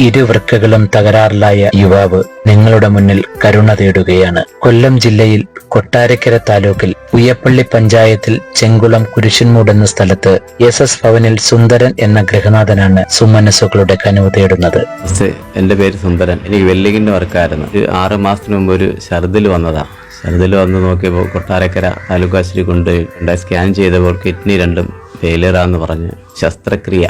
ഇരുവൃക്കകളും തകരാറിലായ യുവാവ് നിങ്ങളുടെ മുന്നിൽ കരുണ തേടുകയാണ്. കൊല്ലം ജില്ലയിൽ കൊട്ടാരക്കര താലൂക്കിൽ ഉയ്യപ്പള്ളി പഞ്ചായത്തിൽ ചെങ്കുളം കുരിശുൻമൂട് എന്ന സ്ഥലത്ത് എസ് എസ് ഭവനിൽ സുന്ദരൻ എന്ന ഗൃഹനാഥനാണ് സുമനസ്സുകളുടെ കനവ് തേടുന്നത്. എന്റെ പേര് സുന്ദരൻ. എനിക്ക് വെല്ലിങ്ങിന്റെ വർക്കായിരുന്നു. ആറ് മാസത്തിന് മുമ്പ് ഒരു ഛർദിൽ വന്നതാ. ഛർദിൽ വന്ന് നോക്കിയപ്പോൾ കൊട്ടാരക്കര താലൂക്ക് ആശുപത്രി കൊണ്ടുപോയി സ്കാൻ ചെയ്തപ്പോൾ കിഡ്നി രണ്ടും ഫെയിലിയറാന്ന് പറഞ്ഞ് ശസ്ത്രക്രിയ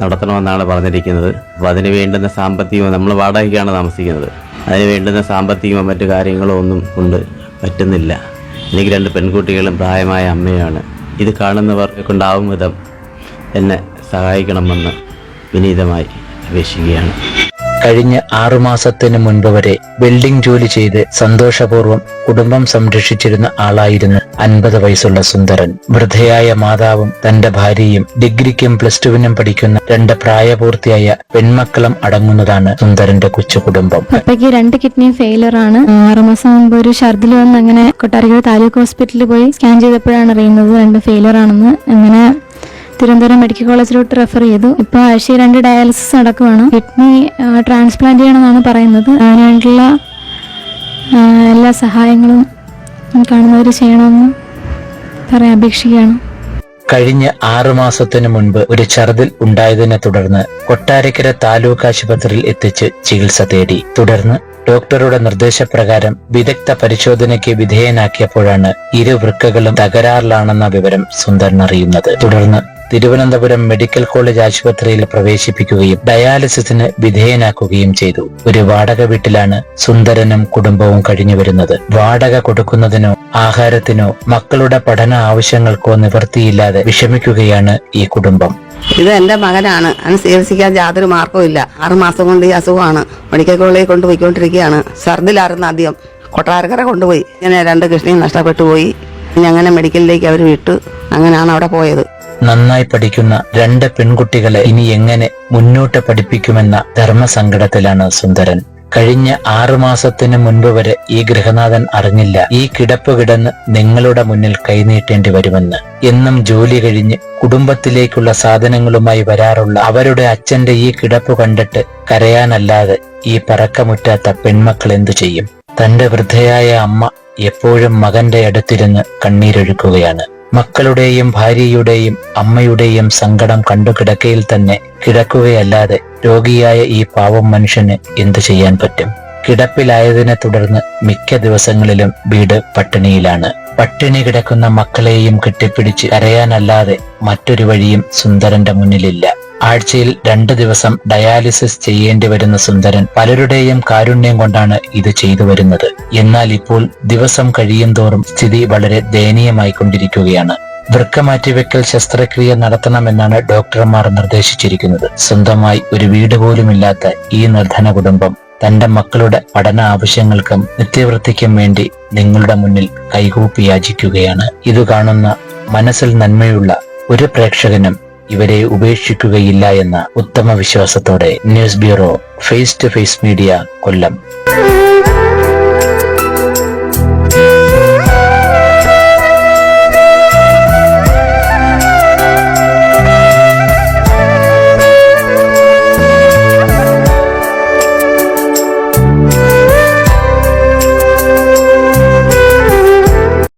നടത്തണമെന്നാണ് പറഞ്ഞിരിക്കുന്നത്. അപ്പോൾ അതിന് വേണ്ടുന്ന സാമ്പത്തികമോ നമ്മൾ വാടകയ്ക്കാണ് താമസിക്കുന്നത്. അതിന് വേണ്ടുന്ന സാമ്പത്തികമോ മറ്റു കാര്യങ്ങളോ ഒന്നും കൊണ്ട് പറ്റുന്നില്ല. എനിക്ക് രണ്ട് പെൺകുട്ടികളും പ്രായമായ അമ്മയാണ് ഇത് കാണുന്നവർ കൊണ്ടാവും വിധം എന്നെ സഹായിക്കണമെന്ന് വിനീതമായി അപേക്ഷിക്കുകയാണ്. കഴിഞ്ഞ ആറുമാസത്തിന് മുൻപ് വരെ ബിൽഡിംഗ് ജോലി ചെയ്ത് സന്തോഷപൂർവം കുടുംബം സംരക്ഷിച്ചിരുന്ന ആളായിരുന്നു അൻപത് വയസ്സുള്ള സുന്ദരൻ. വൃദ്ധയായ മാതാവും തന്റെ ഭാര്യയും ഡിഗ്രിക്കും പ്ലസ് ടുവിനും പഠിക്കുന്ന രണ്ട് പ്രായപൂർത്തിയായ പെൺമക്കളും അടങ്ങുന്നതാണ് സുന്ദരന്റെ കൊച്ചു കുടുംബം. പപ്പയ്ക്ക് രണ്ട് കിഡ്നി ഫെയിലർ ആണ്. ആറുമാസം മുമ്പ് ഒരു ഛർദിൽ വന്ന് അങ്ങനെ കൊട്ടാരക്കര താലൂക്ക് ഹോസ്പിറ്റലിൽ പോയി സ്കാൻ ചെയ്തപ്പോഴാണ് അറിയുന്നത് രണ്ട് ഫെയിലർ ആണെന്ന്. അങ്ങനെ തിരുവനന്തപുരം മെഡിക്കൽ കോളേജിലോട്ട് റെഫർ ചെയ്തു. ഇപ്പോൾ ആഴ്ചയിൽ രണ്ട് ഡയാലിസിസ് നടക്കുവാണ്. കിഡ്നി ട്രാൻസ്പ്ലാന്റ് ചെയ്യണമെന്നാണ് പറയുന്നത്. അതിനായിട്ടുള്ള എല്ലാ സഹായങ്ങളും കാണുന്നവർ ചെയ്യണമെന്ന് പറയാൻ അപേക്ഷിക്കുകയാണ്. കഴിഞ്ഞ ആറു മാസത്തിനു മുൻപ് ഒരു ഛർദിൽ ഉണ്ടായതിനെ തുടർന്ന് കൊട്ടാരക്കര താലൂക്ക് ആശുപത്രിയിൽ എത്തിച്ച് ചികിത്സ തേടി. തുടർന്ന് ഡോക്ടറുടെ നിർദ്ദേശപ്രകാരം വിദഗ്ധ പരിശോധനയ്ക്ക് വിധേയനാക്കിയപ്പോഴാണ് ഇരു വൃക്കകളും തകരാറിലാണെന്ന വിവരം സുന്ദരൻ അറിയുന്നത്. തുടർന്ന് തിരുവനന്തപുരം മെഡിക്കൽ കോളേജ് ആശുപത്രിയിൽ പ്രവേശിപ്പിക്കുകയും ഡയാലിസിസിന് വിധേയനാക്കുകയും ചെയ്തു. ഒരു വാടക വീട്ടിലാണ് സുന്ദരനും കുടുംബവും കഴിഞ്ഞു വരുന്നത്. വാടക കൊടുക്കുന്നതിനോ ആഹാരത്തിനോ മക്കളുടെ പഠന ആവശ്യങ്ങൾക്കോ നിവൃത്തിയില്ലാതെ വിഷമിക്കുകയാണ് ഈ കുടുംബം. ഇത് എന്റെ മകനാണ്. അവന് ചികിത്സിക്കാൻ യാതൊരു മാർഗവും ഇല്ല. ആറുമാസം കൊണ്ട് ഈ അസുഖമാണ്. മെഡിക്കൽ കോളേജിൽ കൊണ്ടുപോയിക്കൊണ്ടിരിക്കുകയാണ് ഛർദിലായിരുന്നു ആദ്യം. കൊട്ടാരക്കര കൊണ്ടുപോയി. ഇങ്ങനെ രണ്ട് കൃഷ്ണയും നഷ്ടപ്പെട്ടു പോയി. അങ്ങനെ മെഡിക്കലിലേക്ക് അവർ വിട്ടു. അങ്ങനെയാണ് അവിടെ പോയത്. നന്നായി പഠിക്കുന്ന രണ്ട് പെൺകുട്ടികളെ ഇനി എങ്ങനെ മുന്നോട്ട് പഠിപ്പിക്കുമെന്ന ധർമ്മസങ്കടത്തിലാണ് സുന്ദരൻ. കഴിഞ്ഞ ആറുമാസത്തിന് മുൻപ് വരെ ഈ ഗൃഹനാഥൻ അറിഞ്ഞില്ല. ഈ കിടപ്പ് കിടന്ന് നിങ്ങളുടെ മുന്നിൽ കൈനീട്ടേണ്ടി വരുമെന്ന്. എന്നും ജോലി കഴിഞ്ഞ് കുടുംബത്തിലേക്കുള്ള സാധനങ്ങളുമായി വരാറുള്ള അവരുടെ അച്ഛന്റെ ഈ കിടപ്പ് കണ്ടിട്ട് കരയാനല്ലാതെ ഈ പറക്കമുറ്റാത്ത പെൺമക്കൾ എന്തു ചെയ്യും? തന്റെ വൃദ്ധയായ അമ്മ എപ്പോഴും മകന്റെ അടുത്തിരുന്ന് കണ്ണീരൊഴുക്കുകയാണ്. മക്കളുടെയും ഭാര്യയുടെയും അമ്മയുടെയും സങ്കടം കണ്ടു കിടക്കയിൽ തന്നെ കിടക്കുകയല്ലാതെ രോഗിയായ ഈ പാവം മനുഷ്യന് എന്തു ചെയ്യാൻ പറ്റും? കിടപ്പിലായതിനെ തുടർന്ന് മിക്ക ദിവസങ്ങളിലും വീട് പട്ടിണിയിലാണ്. പട്ടിണി കിടക്കുന്ന മക്കളെയും കെട്ടിപ്പിടിച്ച് കരയാനല്ലാതെ മറ്റൊരു വഴിയും സുന്ദരന്റെ മുന്നിലില്ല. ആഴ്ചയിൽ രണ്ട് ദിവസം ഡയാലിസിസ് ചെയ്യേണ്ടി വരുന്ന സുന്ദരൻ പലരുടെയും കാരുണ്യം കൊണ്ടാണ് ഇത് ചെയ്തു വരുന്നത്. എന്നാൽ ഇപ്പോൾ ദിവസം കഴിയും തോറും സ്ഥിതി വളരെ ദയനീയമായി കൊണ്ടിരിക്കുകയാണ് വൃക്ക മാറ്റിവെക്കൽ ശസ്ത്രക്രിയ നടത്തണമെന്നാണ് ഡോക്ടർമാർ നിർദ്ദേശിച്ചിരിക്കുന്നത്. സ്വന്തമായി ഒരു വീട് പോലുമില്ലാത്ത ഈ നിർധന കുടുംബം തന്റെ മക്കളുടെ പഠന ആവശ്യങ്ങൾക്കും നിത്യവൃത്തിക്കും വേണ്ടി നിങ്ങളുടെ മുന്നിൽ കൈകൂപ്പി യാചിക്കുകയാണ്. ഇത് കാണുന്ന മനസ്സിൽ നന്മയുള്ള ഒരു പ്രേക്ഷകനും ഇവരെ ഉപേക്ഷിക്കുകയില്ല എന്ന ഉത്തമ വിശ്വാസത്തോടെ news bureau face to face media Kollam.